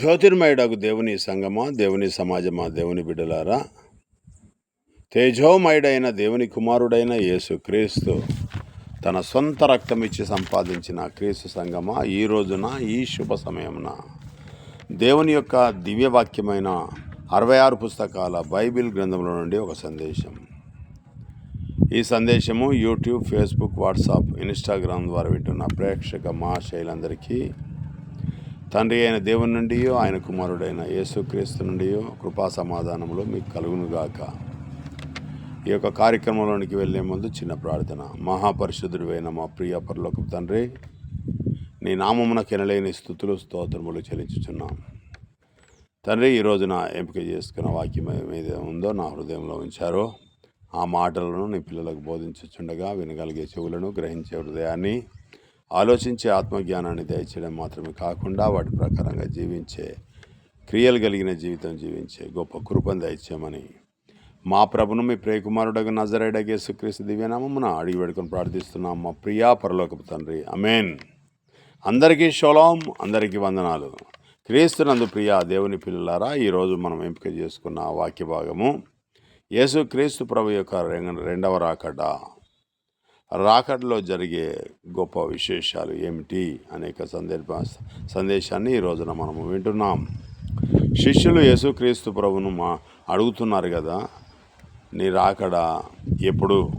జ్యోతిర్మయుడకు దేవుని సంగమా దేవుని సమాజమా దేవుని బిడ్డలారా. తేజోమయుడైన దేవుని కుమారుడైన యేసు క్రీస్తు తన సొంత రక్తం ఇచ్చి సంపాదించిన క్రీస్తు సంగమా ఈ రోజున ఈ శుభ సమయమున. దేవుని యొక్క దివ్యవాక్యమైన అరవై ఆరు పుస్తకాల బైబిల్ గ్రంథంలో నుండి ఒక సందేశం. ఈ సందేశము యూట్యూబ్ ఫేస్బుక్ వాట్సాప్ ఇన్స్టాగ్రామ్ ద్వారా వింటున్న ప్రేక్షక మా శైలందరికీ తండ్రి అయిన దేవుని నుండి ఆయన కుమారుడైన యేసుక్రీస్తు నుండి కృపా సమాధానములు మీకు కలుగునుగాక. ఈ యొక్క కార్యక్రమంలోనికి వెళ్ళే ముందు చిన్న ప్రార్థన. మహాపరిశుద్ధుడైన మా ప్రియ పరలోక తండ్రి నీ నామమున కెనలేని స్థుతులు స్తోత్రములు చెల్లించుచున్నాం. తండ్రి ఈ రోజున ఎంపిక చేసుకున్న వాక్యం ఏదైతే ఉందో నా హృదయంలో ఉంచారో ఆ మాటలను నీ పిల్లలకు బోధించుచుండగా వినగలిగే చెవులను గ్రహించే హృదయాన్ని ఆలోచించే ఆత్మజ్ఞానాన్ని దయచేయడం మాత్రమే కాకుండా వాటి ప్రకారంగా జీవించే క్రియలు కలిగిన జీవితం జీవించే గొప్ప కృపను దయచేయమని మా ప్రభును మీ ప్రియకుమారుడగు నజరేడగే సుక్రీస్తు దివ్యనామమున అడిగి పెడుకొని ప్రార్థిస్తున్నాం. మా ప్రియా పరలోకపు తండ్రి అమేన్ అందరికీ షోలాం అందరికీ వందనాలు. క్రీస్తునందు ప్రియ దేవుని పిల్లలారా ఈరోజు మనం ఎంపిక చేసుకున్న వాక్య భాగము యేసు క్రీస్తు ప్రభు యొక్క రెండవ రాకడ. రాకడలో జరిగే గొప్ప విశేషాలు ఏమిటి అనేక సందర్భ సందేశాన్ని ఈ రోజున మనము వింటున్నాం. శిష్యులు యేసుక్రీస్తు ప్రభును మా అడుగుతున్నారు కదా నీ రాకడ ఎప్పుడు?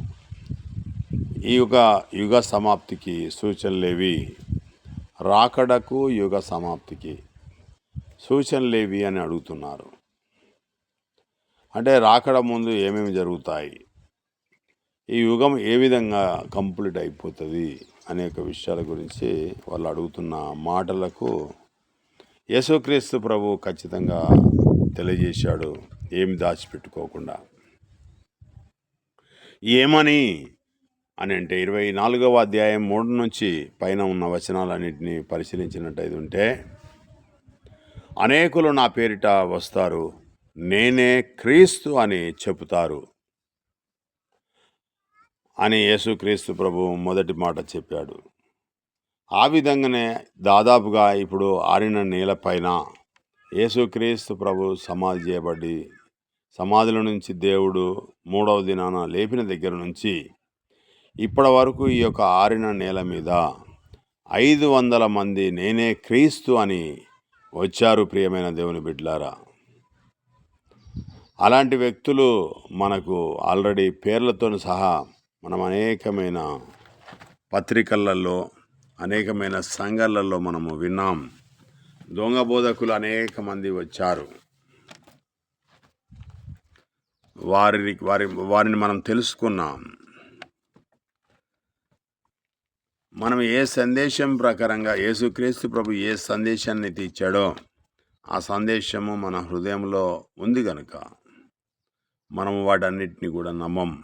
ఈ యుగ యుగ సమాప్తికి సూచనలేవి రాకడకు యుగ సమాప్తికి సూచనలేవి అని అడుగుతున్నారు. అంటే రాకడ ముందు ఏమేమి జరుగుతాయి? ఈ యుగం ఏ విధంగా కంప్లీట్ అయిపోతుంది అనేక విషయాల గురించి వాళ్ళు అడుగుతున్న మాటలకు యేసుక్రీస్తు ప్రభు ఖచ్చితంగా తెలియజేశాడు. ఏమి దాచిపెట్టుకోకుండా. ఏమని? అని అంటే ఇరవై నాలుగవ అధ్యాయం మూడు నుంచి పైన ఉన్న వచనాలన్నింటినీ పరిశీలించినట్టయితే ఉంటే అనేకులు నా పేరిట వస్తారు నేనే క్రీస్తు అని చెబుతారు. అని యేసుక్రీస్తు ప్రభు మొదటి మాట చెప్పాడు. ఆ విధంగానే దాదాపుగా ఇప్పుడు ఆరిన నేలపైన యేసుక్రీస్తు ప్రభు సమాధి చేయబడి సమాధుల నుంచి దేవుడు మూడవ దినాన లేపిన దగ్గర నుంచి ఇప్పటి వరకు ఈ యొక్క ఆరిన నేల మీద ఐదు వందల మంది నేనే క్రీస్తు అని వచ్చారు ప్రియమైన దేవుని బిడ్లారా అలాంటి వ్యక్తులు మనకు ఆల్రెడీ పేర్లతో సహా మనం అనేకమైన పత్రికలలో అనేకమైన సంఘాలలో మనము విన్నాం. దొంగ బోధకులు అనేక మంది వచ్చారు. వారిని వారి వారిని మనం తెలుసుకున్నాం. మనం ఏ సందేశం ప్రకారంగా యేసుక్రీస్తు ప్రభు ఏ సందేశాన్ని తెచ్చాడో ఆ సందేశము మన హృదయంలో ఉంది కనుక మనం వాటన్నిటిని కూడా నమ్మం.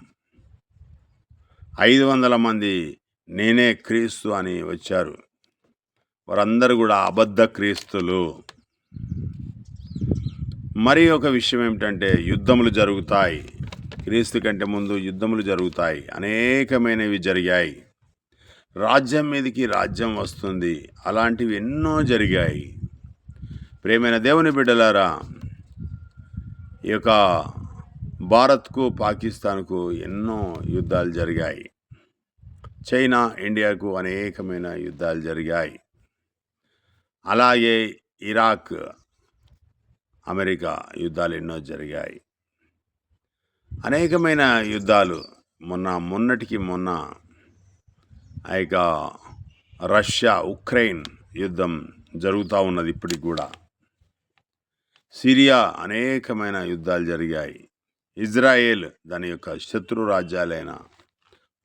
ఐదు వందల మంది నేనే క్రీస్తు అని వచ్చారు. వారందరూ కూడా అబద్ధ క్రీస్తులు. మరి ఒక విషయం ఏమిటంటే యుద్ధములు జరుగుతాయి. క్రీస్తు కంటే ముందు యుద్ధములు జరుగుతాయి. అనేకమైనవి జరిగాయి. రాజ్యం మీదకి రాజ్యం వస్తుంది. అలాంటివి ఎన్నో జరిగాయి. ప్రేమైన దేవుని బిడ్డలారా ఈ యొక్క భారత్కు పాకిస్తాన్కు ఎన్నో యుద్ధాలు జరిగాయి. చైనా ఇండియాకు అనేకమైన యుద్ధాలు జరిగాయి. అలాగే ఇరాక్ అమెరికా యుద్ధాలు ఎన్నో జరిగాయి. అనేకమైన యుద్ధాలు మొన్న మొన్నటికి మొన్న ఆ యొక్క రష్యా ఉక్రెయిన్ యుద్ధం జరుగుతూ ఉన్నది ఇప్పటికి కూడా. సిరియా అనేకమైన యుద్ధాలు జరిగాయి. ఇజ్రాయేల్ దాని యొక్క శత్రు రాజ్యాలైన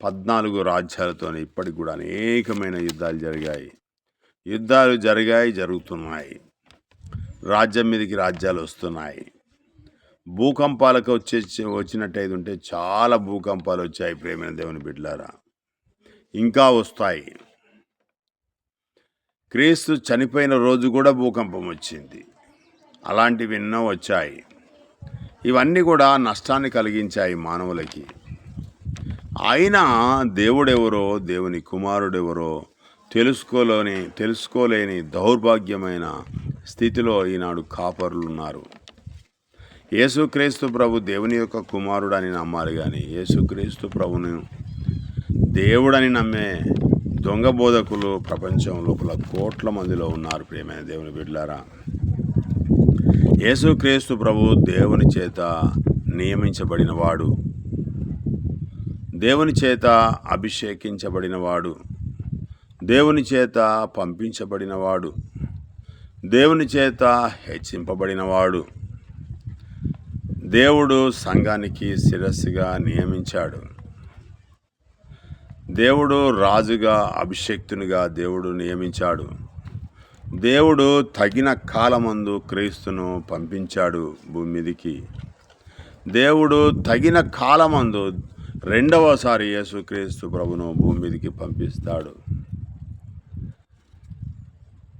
పద్నాలుగు రాజ్యాలతో ఇప్పటికి కూడా అనేకమైన యుద్ధాలు జరిగాయి. యుద్ధాలు జరిగాయి జరుగుతున్నాయి. రాజ్యం మీదకి రాజ్యాలు వస్తున్నాయి. భూకంపాలకు వచ్చే వచ్చినట్టయితే ఉంటే చాలా భూకంపాలు వచ్చాయి ప్రేమైన దేవుని బిడ్డలారా. ఇంకా వస్తాయి. క్రీస్తు చనిపోయిన రోజు కూడా భూకంపం వచ్చింది. అలాంటివి ఎన్నో వచ్చాయి. ఇవన్నీ కూడా నష్టాన్ని కలిగించాయి మానవులకి. అయినా దేవుడెవరో దేవుని కుమారుడెవరో తెలుసుకోలేని తెలుసుకోలేని దౌర్భాగ్యమైన స్థితిలో ఈనాడు కాపరులు ఉన్నారు యేసుక్రీస్తు ప్రభు దేవుని యొక్క కుమారుడని నమ్మాలి కానీ యేసుక్రీస్తు ప్రభును దేవుడని నమ్మే దొంగ బోధకులు ప్రపంచం లోపల కోట్ల మందిలో ఉన్నారు ప్రియమైన దేవుని బిడ్డలారా. యేసుక్రీస్తు ప్రభు దేవుని చేత నియమించబడినవాడు. దేవుని చేత అభిషేకించబడినవాడు. దేవుని చేత పంపించబడినవాడు. దేవుని చేత హెచ్చింపబడినవాడు. దేవుడు సంఘానికి శిరస్సుగా నియమించాడు. దేవుడు రాజుగా అభిషక్తునిగా దేవుడు నియమించాడు. దేవుడు తగిన కాలమందు క్రీస్తును పంపించాడు భూమి మీదికి దేవుడు తగిన కాలమందు రెండవసారి యేసుక్రీస్తు ప్రభును భూమి మీదికి పంపిస్తాడు.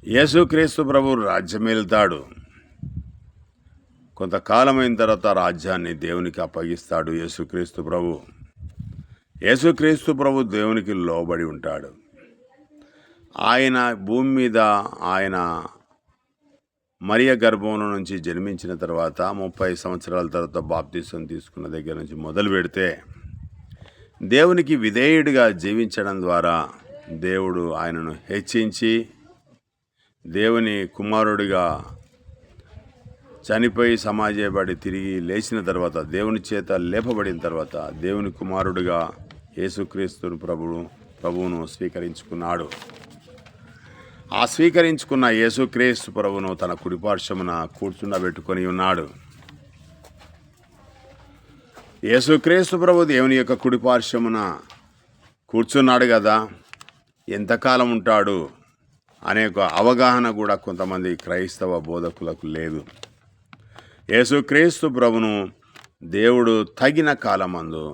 యేసుక్రీస్తు ప్రభు రాజ్యం వెళ్తాడు కొంతకాలమైన తర్వాత రాజ్యాన్ని దేవునికి అప్పగిస్తాడు యేసుక్రీస్తు ప్రభు. యేసుక్రీస్తు ప్రభు దేవునికి లోబడి ఉంటాడు. ఆయన భూమి మీద ఆయన మరియ గర్భంలో నుంచి జన్మించిన తర్వాత ముప్పై సంవత్సరాల తర్వాత బాప్తీసం తీసుకున్న దగ్గర నుంచి మొదలు పెడితే దేవునికి విధేయుడిగా జీవించడం ద్వారా దేవుడు ఆయనను హెచ్చించి దేవుని కుమారుడిగా చనిపోయి సమాజబడి తిరిగి లేచిన తర్వాత దేవుని చేత లేపబడిన తర్వాత దేవుని కుమారుడిగా యేసుక్రీస్తుని ప్రభువు ప్రభువును స్వీకరించుకున్నాడు. ఆ స్వీకరించుకున్న యేసుక్రీస్తు ప్రభును తన కుడిపార్శ్వమున కూర్చుండబెట్టుకొని ఉన్నాడు. యేసుక్రీస్తు ప్రభు దేవుని యొక్క కుడిపార్శ్వమున కూర్చున్నాడు కదా ఎంతకాలం ఉంటాడు అనే ఒక అవగాహన కూడా కొంతమంది క్రైస్తవ బోధకులకు లేదు. యేసుక్రీస్తు ప్రభును దేవుడు తగిన కాలమందు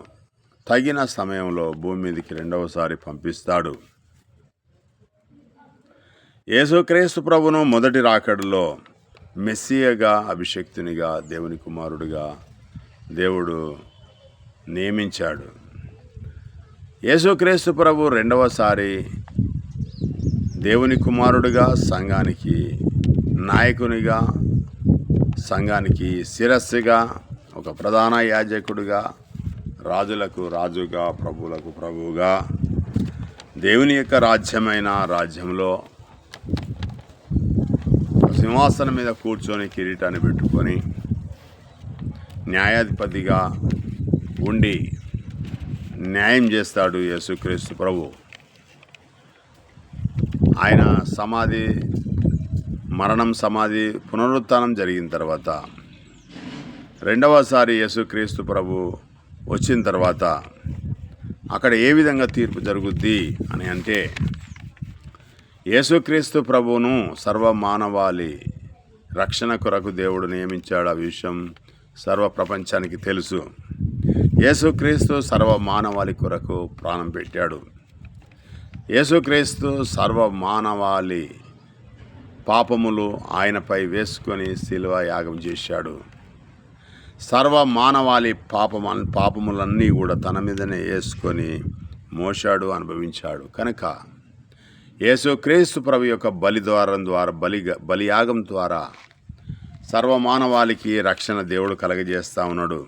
తగిన సమయంలో భూమి మీదకి రెండవసారి పంపిస్తాడు. యేసుక్రీస్తు ప్రభును మొదటి రాకడలో మెస్సియగా అభిషక్తునిగా దేవుని కుమారుడిగా దేవుడు నియమించాడు. యేసుక్రీస్తు ప్రభు రెండవసారి దేవుని కుమారుడిగా సంఘానికి నాయకునిగా సంఘానికి శిరస్సుగా ఒక ప్రధాన యాజకుడిగా రాజులకు రాజుగా ప్రభువులకు ప్రభువుగా దేవుని యొక్క రాజ్యమైన రాజ్యంలో సింహాసనం మీద కూర్చొని కిరీటాన్ని పెట్టుకొని న్యాయాధిపతిగా ఉండి న్యాయం చేస్తాడు యేసుక్రీస్తు ప్రభు. ఆయన సమాధి మరణం సమాధి పునరుత్థానం జరిగిన తర్వాత రెండవసారి యేసుక్రీస్తు ప్రభు వచ్చిన తర్వాత అక్కడ ఏ విధంగా తీర్పు జరుగుద్ది అని అంటే యేసుక్రీస్తు ప్రభువును సర్వమానవాళి రక్షణ కొరకు దేవుడు నియమించాడు ఆ విషయం సర్వ ప్రపంచానికి తెలుసు. యేసుక్రీస్తు సర్వ మానవాళి కొరకు ప్రాణం పెట్టాడు. యేసుక్రీస్తు సర్వ మానవాళి పాపములు ఆయనపై వేసుకొని శిలువ యాగం చేశాడు. సర్వ మానవాళి పాపమ పాపములన్నీ కూడా తన మీదనే వేసుకొని మోశాడు అనుభవించాడు. కనుక యేసుక్రీస్తు ప్రభు యొక్క బలిద్వారం ద్వారా బలి బలియాగం ద్వారా సర్వమానవాళికి రక్షణ దేవుడు కలగజేస్తా ఉన్నాడు.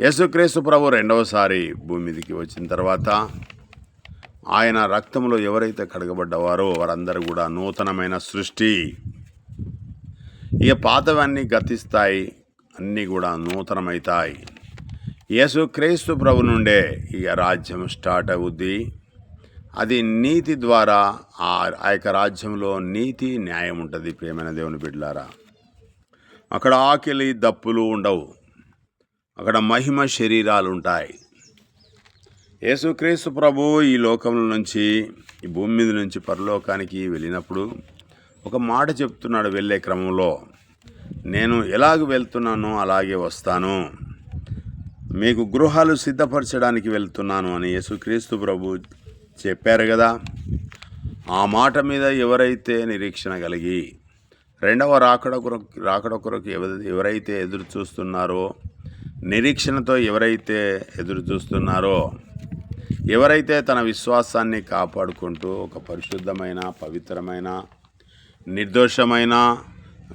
యేసుక్రీస్తు ప్రభు రెండవసారి భూమి మీదకి వచ్చిన తర్వాత ఆయన రక్తంలో ఎవరైతే కడగబడ్డవారో వారందరూ కూడా నూతనమైన సృష్టి. ఇక పాతవన్నీ గతిస్తాయి అన్నీ కూడా నూతనమవుతాయి యేసుక్రీస్తు ప్రభు నుండే ఇక రాజ్యం స్టార్ట్ అవుద్ది. అది నీతి ద్వారా ఆ ఆ యొక్క రాజ్యంలో నీతి న్యాయం ఉంటుంది ప్రేమైన దేవుని బిడ్డలారా అక్కడ ఆకలి దప్పులు ఉండవు. అక్కడ మహిమ శరీరాలు ఉంటాయి. యేసుక్రీస్తు ప్రభు ఈ లోకంలో నుంచి ఈ భూమి మీద నుంచి పరలోకానికి వెళ్ళినప్పుడు ఒక మాట చెప్తున్నాడు వెళ్ళే క్రమంలో. నేను ఎలాగ వెళ్తున్నానో అలాగే వస్తాను. మీకు గృహాలు సిద్ధపరచడానికి వెళ్తున్నాను అని యేసుక్రీస్తు ప్రభు చెప్పారు కదా ఆ మాట మీద ఎవరైతే నిరీక్షణ కలిగి రెండవ రాకడ కొరకు రాకడ కొరకు ఎవ- ఎవరైతే ఎదురు చూస్తున్నారో నిరీక్షణతో ఎవరైతే ఎదురు చూస్తున్నారో ఎవరైతే తన విశ్వాసాన్ని కాపాడుకుంటూ ఒక పరిశుద్ధమైన పవిత్రమైన నిర్దోషమైన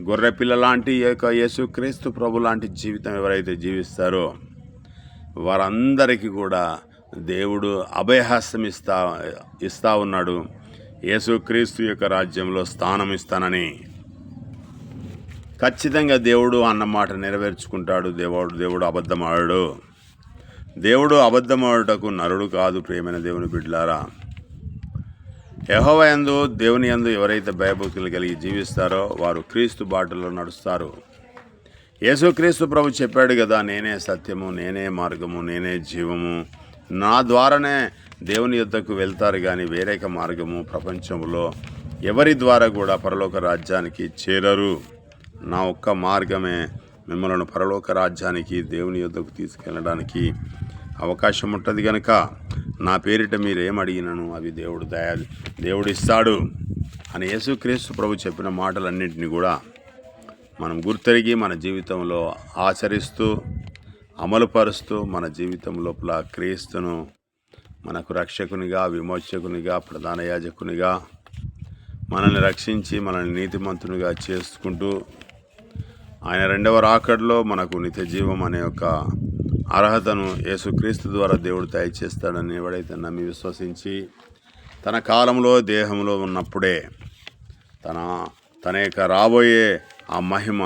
గొర్రెపిల్ల లాంటి యొక్క యేసుక్రీస్తు ప్రభు లాంటి జీవితం ఎవరైతే జీవిస్తారో వారందరికీ కూడా దేవుడు అభయహస్తం ఇస్తా ఇస్తా ఉన్నాడు. యేసుక్రీస్తు యొక్క రాజ్యంలో స్థానం ఇస్తానని. ఖచ్చితంగా దేవుడు అన్న మాట నెరవేర్చుకుంటాడు. దేవుడు దేవుడు అబద్ధమాడు దేవుడు అబద్ధమాడుటకు నరుడు కాదు ప్రేమైన దేవుని బిడ్డలారా. యహోవ యందు దేవుని యందు ఎవరైతే భయభక్తులు కలిగి జీవిస్తారో వారు క్రీస్తు బాటలో నడుస్తారు. యేసుక్రీస్తు ప్రభు చెప్పాడు కదా నేనే సత్యము నేనే మార్గము నేనే జీవము. నా ద్వారానే దేవుని యొద్దకు వెళ్తారు కానీ వేరేక మార్గము ప్రపంచంలో ఎవరి ద్వారా కూడా పరలోక రాజ్యానికి చేరరు. నా ఒక్క మార్గమే మిమ్మల్ని పరలోక రాజ్యానికి దేవుని యొద్దకు తీసుకెళ్ళడానికి అవకాశం ఉంటుంది కనుక నా పేరిట మీరు ఏం అవి దేవుడు దయా దేవుడిస్తాడు. అని యేసుక్రీస్తు ప్రభు చెప్పిన మాటలన్నింటినీ కూడా మనం గుర్తెరిగి మన జీవితంలో ఆచరిస్తూ అమలుపరుస్తూ మన జీవితం లోపల క్రీస్తును మనకు రక్షకునిగా విమోచకునిగా ప్రధాన యాజకునిగా మనల్ని రక్షించి మనల్ని నీతిమంతునిగా చేసుకుంటూ ఆయన రెండవ రాకడలో మనకు నిత్య జీవం అనే ఒక అర్హతను యేసుక్రీస్తు ద్వారా దేవుడు దయచేస్తాడని ఎవడైతే నమ్మి విశ్వసించి తన కాలంలో దేహంలో ఉన్నప్పుడే తన తన యొక్క రాబోయే ఆ మహిమ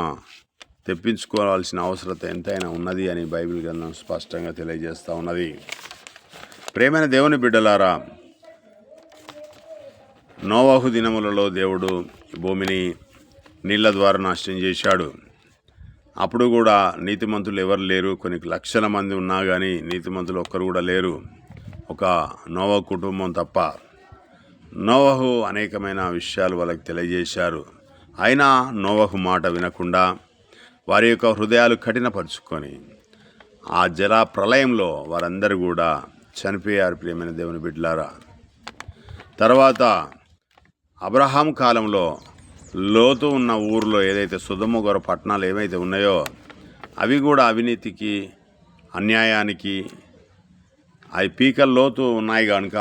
తెప్పించుకోవాల్సిన అవసరత ఎంతైనా ఉన్నది అని బైబిల్ గ్రంథం స్పష్టంగా తెలియజేస్తూ ఉన్నది. ప్రేమైన దేవుని బిడ్డలారా నోవాహు దినములలో దేవుడు భూమిని నీళ్ళ ద్వారా నాశనం చేశాడు. అప్పుడు కూడా నీతిమంతులు ఎవరు లేరు? కొన్ని లక్షల మంది ఉన్నా కానీ నీతిమంతులు ఒక్కరు కూడా లేరు. ఒక నోవా కుటుంబం తప్ప నోవహు అనేకమైన విషయాలు వాళ్ళకి తెలియజేశారు. అయినా నోవహు మాట వినకుండా వారి యొక్క హృదయాలు కఠినపరుచుకొని ఆ జల ప్రళయంలో వారందరూ కూడా చనిపోయారు ప్రియమైన దేవుని బిడ్డలారా. తర్వాత అబ్రహాం కాలంలో లోతు ఉన్న ఊర్లో ఏదైతే సుధమగొర పట్టణాలు ఏవైతే ఉన్నాయో అవి కూడా అవినీతికి అన్యాయానికి అవి పీకల లోతు ఉన్నాయి కనుక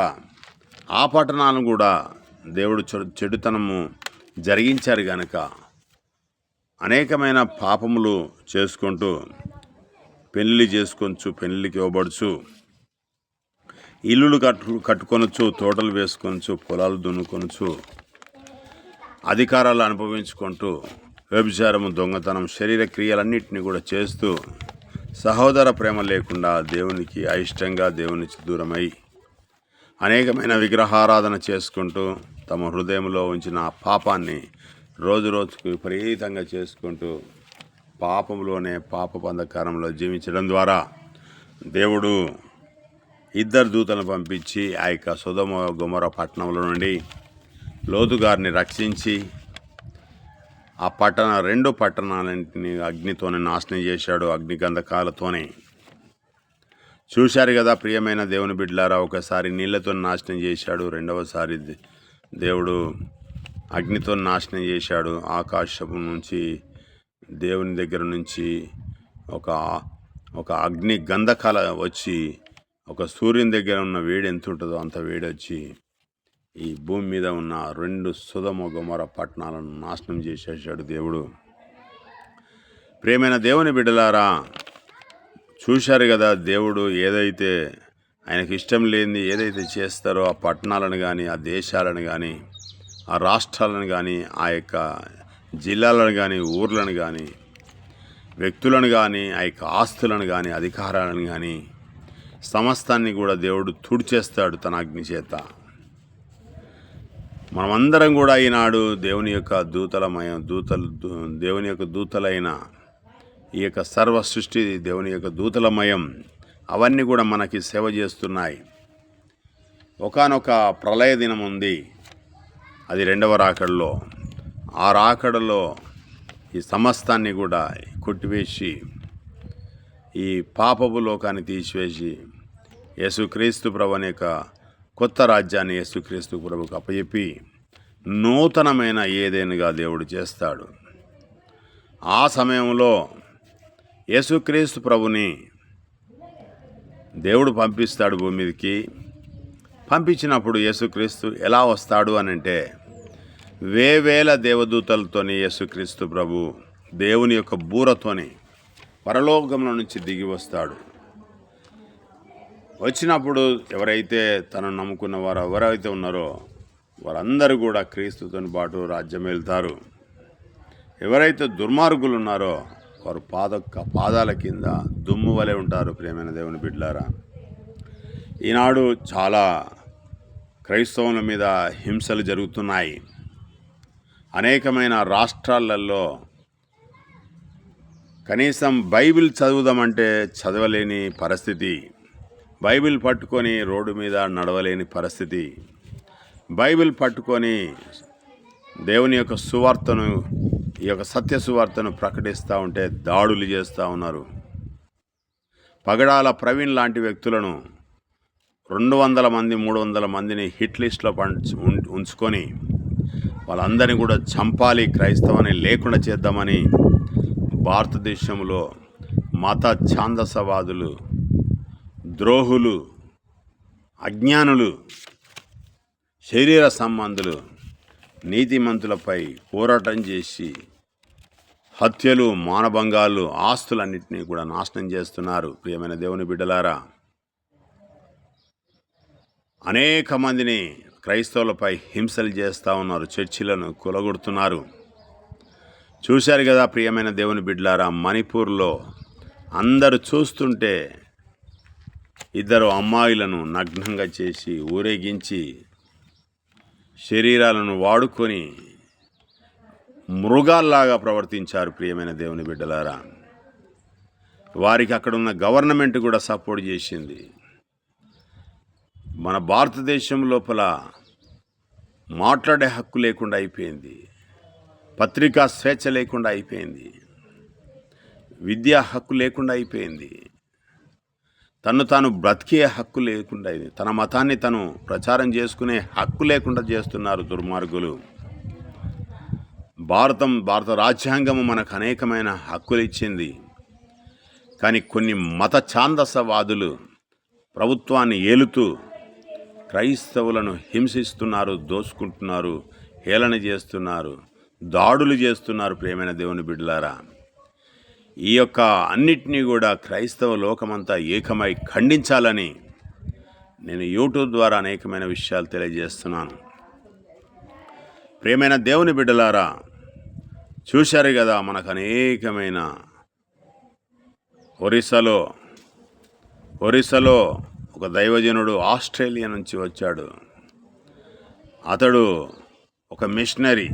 ఆ పట్టణాలను కూడా దేవుడు చెడు చెడుతనము జరిగించారు కనుక అనేకమైన పాపములు చేసుకుంటూ పెళ్ళి చేసుకోవచ్చు పెళ్ళికి ఇవ్వబడుచు ఇల్లులు కట్టు కట్టుకొనొచ్చు తోటలు వేసుకొనొచ్చు పొలాలు దున్నుకొనచ్చు అధికారాలు అనుభవించుకుంటూ వ్యభిచారము దొంగతనం శరీర క్రియలన్నింటినీ కూడా చేస్తూ సహోదర ప్రేమ లేకుండా దేవునికి అయిష్టంగా దేవుని దూరమై అనేకమైన విగ్రహారాధన చేసుకుంటూ తమ హృదయంలో ఉంచిన ఆ పాపాన్ని రోజు రోజుకు విపరీతంగా చేసుకుంటూ పాపంలోనే పాప అంధకారంలో జీవించడం ద్వారా దేవుడు ఇద్దరు దూతలను పంపించి ఆ యొక్క సుధమ గుమర పట్టణంలో నుండి లోతు గారిని రక్షించి ఆ పట్టణ రెండు పట్టణాలన్నింటిని అగ్నితోనే నాశనం చేశాడు అగ్ని గంధకాలతోనే చూశారు కదా ప్రియమైన దేవుని బిడ్డలారా ఒకసారి నీళ్ళతో నాశనం చేశాడు రెండవసారి దే- దేవుడు అగ్నితో నాశనం చేశాడు. ఆకాశపు నుంచి దేవుని దగ్గర నుంచి ఒక ఒక అగ్ని గంధకాల వచ్చి ఒక సూర్యుని దగ్గర ఉన్న వేడి ఎంత ఉంటుందో అంత వేడి వచ్చి ఈ భూమి మీద ఉన్న రెండు సుధమ గుమర పట్టణాలను నాశనం చేసేసాడు దేవుడు. ప్రేమైన దేవుని బిడ్డలారా చూశారు కదా దేవుడు ఏదైతే ఆయనకి ఇష్టం లేనిది ఏదైతే చేస్తారో ఆ పట్టణాలను కానీ ఆ దేశాలను కానీ ఆ రాష్ట్రాలను కానీ ఆ యొక్క జిల్లాలను కానీ ఊర్లను కానీ వ్యక్తులను కానీ ఆ యొక్క ఆస్తులను కానీ అధికారాలను కానీ సమస్తాన్ని కూడా దేవుడు తుడిచేస్తాడు తన అగ్ని చేత. మనమందరం కూడా ఈనాడు దేవుని యొక్క దూతలమయం దూతలు దేవుని యొక్క దూతలైన ఈ యొక్క సర్వ సృష్టి దేవుని యొక్క దూతలమయం అవన్నీ కూడా మనకి సేవ చేస్తున్నాయి. ఒకానొక ప్రళయ దినం ఉంది అది రెండవ రాకడలో. ఆ రాకడలో ఈ సమస్తాన్ని కూడా కొట్టివేసి ఈ పాపపు లోకాన్ని తీసివేసి యేసుక్రీస్తు ప్రభు అనే యొక్క కొత్త రాజ్యాన్ని యేసుక్రీస్తు ప్రభుకు అప్పచెప్పి నూతనమైన ఏదేనుగా దేవుడు చేస్తాడు. ఆ సమయంలో యేసుక్రీస్తు ప్రభుని దేవుడు పంపిస్తాడు భూమిదికి పంపించినప్పుడు యేసుక్రీస్తు ఎలా వస్తాడు అని అంటే వేవేల దేవదూతలతోని యేసుక్రీస్తు ప్రభు దేవుని యొక్క బూరతోని పరలోకంలో నుంచి దిగి వస్తాడు. వచ్చినప్పుడు ఎవరైతే తనను నమ్ముకున్న వారు ఎవరైతే ఉన్నారో వారందరూ కూడా క్రీస్తుతో పాటు రాజ్యం వెళ్తారు ఎవరైతే దుర్మార్గులు ఉన్నారో వారు పాద పాదాల కింద దుమ్ము వలె ఉంటారు ప్రేమైన దేవుని బిడ్లారా. ఈనాడు చాలా క్రైస్తవుల మీద హింసలు జరుగుతున్నాయి. అనేకమైన రాష్ట్రాలలో కనీసం బైబిల్ చదువుదామంటే చదవలేని పరిస్థితి. బైబిల్ పట్టుకొని రోడ్డు మీద నడవలేని పరిస్థితి. బైబిల్ పట్టుకొని దేవుని యొక్క సువార్తను ఈ యొక్క సత్య సువార్తను ప్రకటిస్తూ ఉంటే దాడులు చేస్తూ ఉన్నారు. పగడాల ప్రవీణ్ లాంటి వ్యక్తులను రెండు వందల మంది మూడు వందల మందిని హిట్ లిస్ట్లో ఉం- ఉంచుకొని వాళ్ళందరినీ కూడా చంపాలి క్రైస్తవాన్ని లేకుండా చేద్దామని భారతదేశంలో మత ఛాందసవాదులు ద్రోహులు అజ్ఞానులు శరీర సంబంధులు నీతిమంతులపై పోరాటం చేసి హత్యలు మానభంగాలు ఆస్తులన్నింటినీ కూడా నాశనం చేస్తున్నారు. ప్రియమైన దేవుని బిడ్డలారా అనేక మందిని క్రైస్తవులపై హింసలు చేస్తూ ఉన్నారు చర్చిలను కూలగొడుతున్నారు. చూశారు కదా ప్రియమైన దేవుని బిడ్డలారా మణిపూర్లో అందరూ చూస్తుంటే ఇద్దరు అమ్మాయిలను నగ్నంగా చేసి ఊరేగించి శరీరాలను వాడుకొని మృగాల్లాగా ప్రవర్తించారు ప్రియమైన దేవుని బిడ్డలారా. వారికి అక్కడ ఉన్న గవర్నమెంట్ కూడా సపోర్ట్ చేసింది. మన భారతదేశం లోపల మాట్లాడే హక్కు లేకుండా అయిపోయింది. పత్రికా స్వేచ్ఛ లేకుండా అయిపోయింది. విద్యా హక్కు లేకుండా అయిపోయింది. తను తాను బ్రతికే హక్కు లేకుండా అయింది. తన మతాన్ని తను ప్రచారం చేసుకునే హక్కు లేకుండా చేస్తున్నారు దుర్మార్గులు. భారతం భారత రాజ్యాంగము మనకు అనేకమైన హక్కులు ఇచ్చింది. కానీ కొన్ని మత ఛాందసవాదులు ప్రభుత్వాన్ని ఏలుతూ క్రైస్తవులను హింసిస్తున్నారు దోచుకుంటున్నారు హేళన చేస్తున్నారు దాడులు చేస్తున్నారు ప్రేమైన దేవుని బిడ్డలారా. ఈ యొక్క అన్నిటినీ కూడా క్రైస్తవ లోకమంతా ఏకమై ఖండించాలని నేను యూట్యూబ్ ద్వారా అనేకమైన విషయాలు తెలియజేస్తున్నాను. ప్రేమైన దేవుని బిడ్డలారా చూశారు కదా మనకు అనేకమైన ఒరిస్సాలో ఒరిస్సాలో ఒక దైవజనుడు ఆస్ట్రేలియా నుంచి వచ్చాడు. అతడు ఒక మిషనరీ.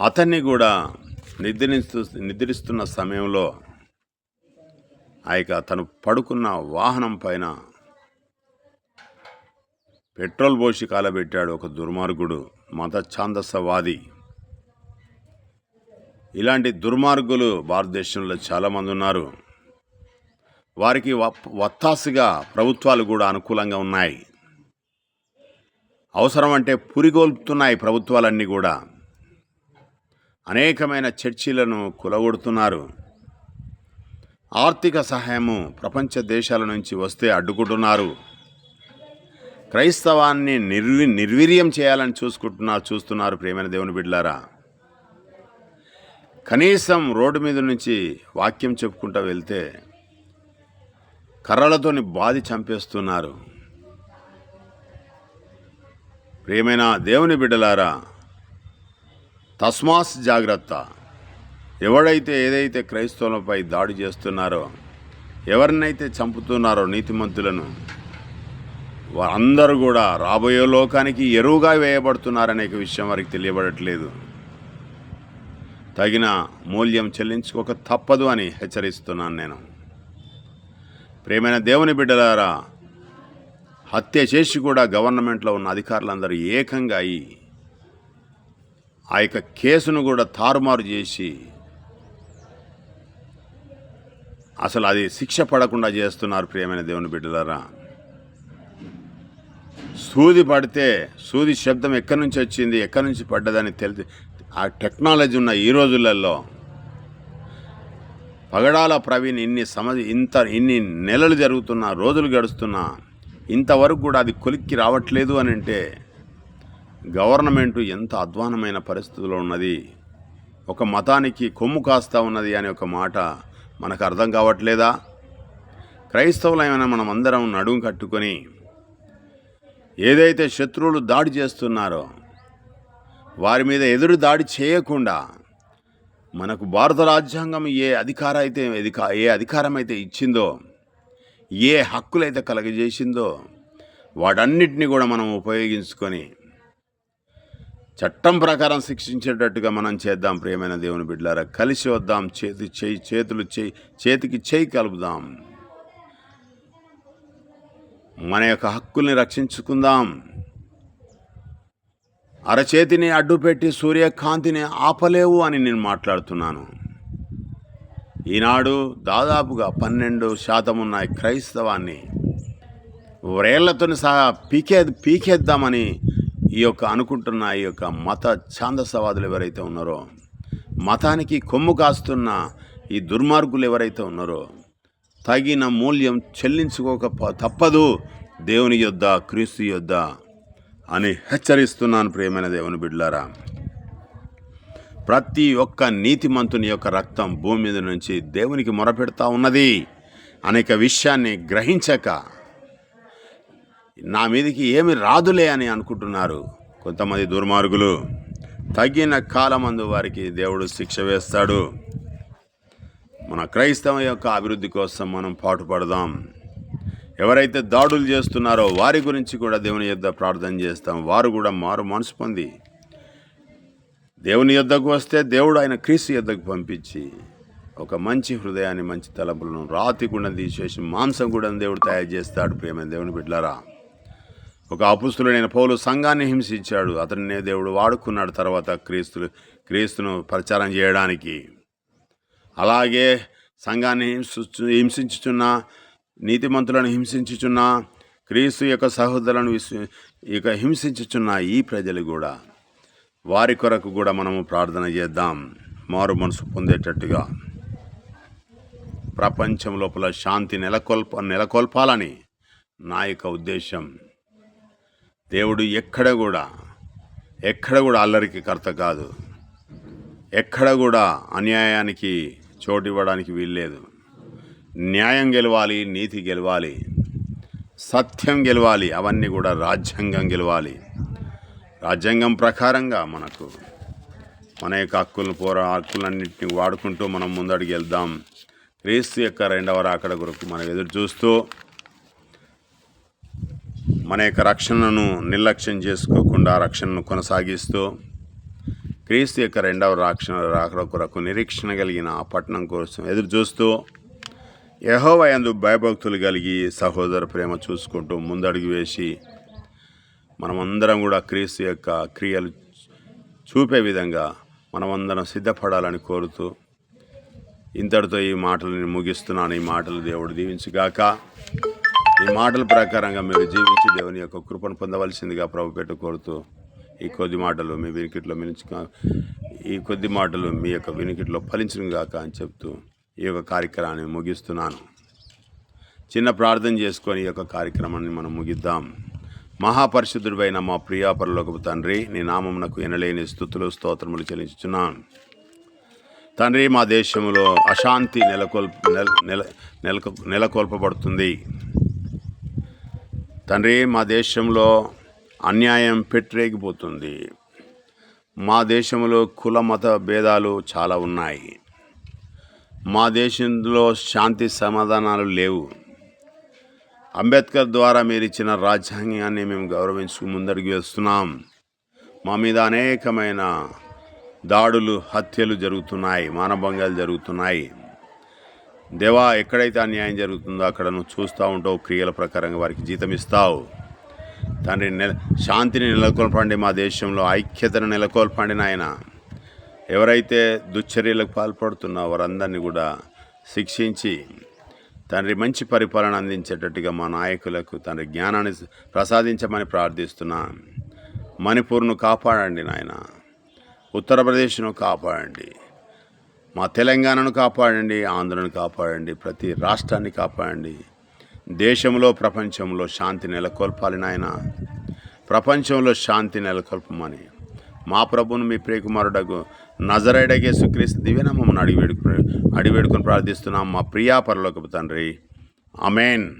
అతన్ని కూడా నిద్రిస్తూ నిద్రిస్తున్న సమయంలో ఆ యొక్క తను పడుకున్న వాహనం పైన పెట్రోల్ పోసి కాలబెట్టాడు ఒక దుర్మార్గుడు మత ఛాందసవాది ఇలాంటి దుర్మార్గులు భారతదేశంలో చాలామంది ఉన్నారు. వారికి వత్తాసుగా ప్రభుత్వాలు కూడా అనుకూలంగా ఉన్నాయి. అవసరం అంటే పురిగొల్పుతున్నాయి ప్రభుత్వాలన్నీ కూడా. అనేకమైన చర్చిలను కులగొడుతున్నారు. ఆర్థిక సహాయము ప్రపంచ దేశాల నుంచి వస్తే అడ్డుకుంటున్నారు. క్రైస్తవాన్ని నిర్వి నిర్వీర్యం చేయాలని చూసుకుంటున్నారు చూస్తున్నారు ప్రేమైన దేవుని బిడ్లారా కనీసం రోడ్డు మీద నుంచి వాక్యం చెప్పుకుంటూ వెళ్తే కర్రలతోని బాధి చంపేస్తున్నారు. ప్రియమైన దేవుని బిడ్డలారా తస్మాస్ జాగ్రత్త. ఎవడైతే ఏదైతే క్రైస్తవులపై దాడి చేస్తున్నారో ఎవరినైతే చంపుతున్నారో నీతిమంతులను వారందరూ కూడా రాబోయే లోకానికి ఎరువుగా వేయబడుతున్నారనే విషయం వారికి తెలియబడట్లేదు. తగిన మూల్యం చెల్లించుకోక తప్పదు అని హెచ్చరిస్తున్నాను నేను. ప్రేమైన దేవుని బిడ్డలారా హత్య చేసి కూడా గవర్నమెంట్లో ఉన్న అధికారులందరూ ఏకంగా అయి ఆ యొక్క కేసును కూడా తారుమారు చేసి అసలు అది శిక్ష పడకుండా చేస్తున్నారు ప్రియమైన దేవుని బిడ్డలారా. సూది పడితే సూది శబ్దం ఎక్కడి నుంచి వచ్చింది ఎక్కడి నుంచి పడ్డదని తెలిసి ఆ టెక్నాలజీ ఉన్న ఈ రోజులలో పగడాల ప్రవీణ్ ఇన్ని సమ ఇంత ఇన్ని నెలలు జరుగుతున్న రోజులు గడుస్తున్నా ఇంతవరకు కూడా అది కొలిక్కి రావట్లేదు అని అంటే గవర్నమెంటు ఎంత అధ్వానమైన పరిస్థితిలో ఉన్నది? ఒక మతానికి కొమ్ము కాస్తా ఉన్నది అనే ఒక మాట మనకు అర్థం కావట్లేదా? క్రైస్తవులైన మనం అందరం నడుము కట్టుకొని ఏదైతే శత్రువులు దాడి చేస్తున్నారో వారి మీద ఎదురు దాడి చేయకుండా మనకు భారత రాజ్యాంగం ఏ అధికార అయితే ఏ అధికారం అయితే ఇచ్చిందో ఏ హక్కులైతే కలగజేసిందో వాటన్నిటిని కూడా మనం ఉపయోగించుకొని చట్టం ప్రకారం శిక్షించేటట్టుగా మనం చేద్దాం ప్రియమైన దేవుని బిడ్డలారా. కలిసి వద్దాం చేతి చేయి చేతులు చేయి చేతికి చేయి కలుపుదాం. మన యొక్క హక్కుల్ని రక్షించుకుందాం. అరచేతిని అడ్డుపెట్టి సూర్యకాంతిని ఆపలేవు అని నేను మాట్లాడుతున్నాను. ఈనాడు దాదాపుగా పన్నెండు శాతం ఉన్న క్రైస్తవాన్ని వ్రేళ్ళతో సహా పీకే పీకేద్దామని ఈ యొక్క అనుకుంటున్న ఈ యొక్క మత ఛాందసవాదులు ఎవరైతే ఉన్నారో మతానికి కొమ్ము కాస్తున్న ఈ దుర్మార్గులు ఎవరైతే ఉన్నారో తగిన మూల్యం చెల్లించుకోక తప్పదు దేవుని యొద్ద క్రీస్తు యొద్ద. అని హెచ్చరిస్తున్నాను ప్రియమైన దేవుని బిడ్లారా ప్రతి ఒక్క నీతిమంతుని యొక్క రక్తం భూమి మీద నుంచి దేవునికి మొరపెడతా ఉన్నది. అనేక విషయాన్ని గ్రహించక నా మీదకి ఏమి రాదులే అని అనుకుంటున్నారు కొంతమంది దుర్మార్గులు. తగిన కాలమందు వారికి దేవుడు శిక్ష వేస్తాడు. మన క్రైస్తవం యొక్క అభివృద్ధి కోసం మనం పాటుపడదాం. ఎవరైతే దాడులు చేస్తున్నారో వారి గురించి కూడా దేవుని యొద్ద ప్రార్థన చేస్తాం. వారు కూడా మారు మనసు పొంది. దేవుని యొద్దకు వస్తే దేవుడు ఆయన క్రీస్తు యొద్దకు పంపించి ఒక మంచి హృదయాన్ని మంచి తలపులను రాతి గుండం తీసేసి మాంసం కూడా దేవుడు తయారు చేస్తాడు. ప్రేమ దేవుని బిడ్డలారా ఒక అపుస్తుడైన పౌలు సంఘాన్ని హింసించాడు. అతన్నే దేవుడు వాడుకున్నాడు తర్వాత క్రీస్తులు క్రీస్తును ప్రచారం చేయడానికి. అలాగే సంఘాన్ని హింసించు హింసించుచున్న నీతిమంతులను హింసించుచున్న క్రీస్తు యొక్క సహోదరులను విశ్వ ఇక హింసించుచున్న ఈ ప్రజలు కూడా వారి కొరకు కూడా మనము ప్రార్థన చేద్దాం. మారు మనసు పొందేటట్టుగా. ప్రపంచం లోపల శాంతి నెలకొల్ప నెలకొల్పాలని నా యొక్క ఉద్దేశం. దేవుడు ఎక్కడ కూడా ఎక్కడ కూడా అల్లరికి కర్త కాదు. ఎక్కడ కూడా అన్యాయానికి చోటు ఇవ్వడానికి వీల్లేదు. న్యాయం గెలవాలి నీతి గెలవాలి సత్యం గెలవాలి అవన్నీ కూడా రాజ్యాంగం గెలవాలి. రాజ్యాంగం ప్రకారంగా మనకు మన యొక్క హక్కులను పోరా హక్కులన్నింటినీ వాడుకుంటూ మనం ముందడికి వెళ్దాం. క్రీస్తు యొక్క రెండవ రాకడ కొరకు మనం ఎదురు చూస్తూ మన యొక్క రక్షణను నిర్లక్ష్యం చేసుకోకుండా రక్షణను కొనసాగిస్తూ క్రీస్తు యొక్క రెండవ రాక్ష రాకడ కొరకు నిరీక్షణ కలిగిన ఆ పట్టణం కోసం ఎదురు చూస్తూ యహోవయందు భయభక్తులు కలిగి సహోదర ప్రేమ చూసుకుంటూ ముందడుగు వేసి మనమందరం కూడా క్రీస్తు యొక్క క్రియలు చూపే విధంగా మనమందరం సిద్ధపడాలని కోరుతూ ఇంతటితో ఈ మాటలను ముగిస్తున్నాను. ఈ మాటలు దేవుడు దీవించుగాక. ఈ మాటల ప్రకారంగా మీరు జీవించి దేవుని యొక్క కృపను పొందవలసిందిగా ప్రభు పెట్టు కోరుతూ ఈ కొద్ది మాటలు మీ వినికిట్లో మించుగా ఈ కొద్ది మాటలు మీ యొక్క వినికిట్లో ఫలించను గాక అని చెప్తూ ఈ యొక్క కార్యక్రమాన్ని ముగిస్తున్నాను. చిన్న ప్రార్థన చేసుకొని ఈ యొక్క కార్యక్రమాన్ని మనం ముగిద్దాం. మహాపరిశుద్ధుడైన మా ప్రియాపరలోకపు తండ్రి నీ నామమునకు ఎనలేని స్థుతులు స్తోత్రములు చెల్లించుచున్నాను. తండ్రి మా దేశంలో అశాంతి నెలకొల్ప నెల నెల నెలకొ నెలకొల్పబడుతుంది. తండ్రి మా దేశంలో అన్యాయం పెట్టరేగిపోతుంది. మా దేశంలో కుల మత భేదాలు చాలా ఉన్నాయి. మా దేశంలో శాంతి సమాధానాలు లేవు. అంబేద్కర్ ద్వారా మీరు ఇచ్చిన రాజ్యాంగాన్ని మేము గౌరవించుకు ముందడుగు వేస్తున్నాం. మా మీద అనేకమైన దాడులు హత్యలు జరుగుతున్నాయి మానభంగాలు జరుగుతున్నాయి. దేవా ఎక్కడైతే అన్యాయం జరుగుతుందో అక్కడ నువ్వు చూస్తూ ఉంటావు క్రియల ప్రకారంగా వారికి జీతం ఇస్తావు. తండ్రి నెల శాంతిని నెలకొల్పండి మా దేశంలో ఐక్యతను నెలకొల్పండి నాయన. ఎవరైతే దుశ్చర్యలకు పాల్పడుతున్నా వారందరినీ కూడా శిక్షించి తండ్రి మంచి పరిపాలన అందించేటట్టుగా మా నాయకులకు తండ్రి జ్ఞానాన్ని ప్రసాదించమని ప్రార్థిస్తున్నా. మణిపూర్ను కాపాడండి నాయన. ఉత్తరప్రదేశ్ను కాపాడండి. మా తెలంగాణను కాపాడండి ఆంధ్రను కాపాడండి ప్రతి రాష్ట్రాన్ని కాపాడండి. దేశంలో ప్రపంచంలో శాంతి నెలకొల్పాలి నాయన. ప్రపంచంలో శాంతి నెలకొల్పమని మా ప్రభువును మీ ప్రియకుమారుడకు నజరైడగే సుక్రీస్తు దివ్యనామం అడిగి వేడుకుని అడిగి వేడుకొని ప్రార్థిస్తున్నాం. మా ప్రియా పరలోకపు తండ్రి అమేన్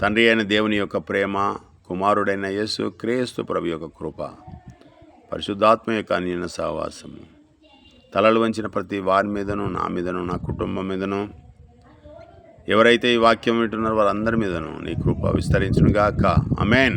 తండ్రి అయిన దేవుని యొక్క ప్రేమ కుమారుడైన యేసు క్రీస్తు ప్రభు యొక్క కృప పరిశుద్ధాత్మ యొక్క అన్యన సహవాసము తలలు వంచిన ప్రతి వారి మీదను నా మీదను నా కుటుంబం మీదను ఎవరైతే ఈ వాక్యం వింటున్నారో వారందరి మీదను నీ కృప విస్తరించునుగాక. అమేన్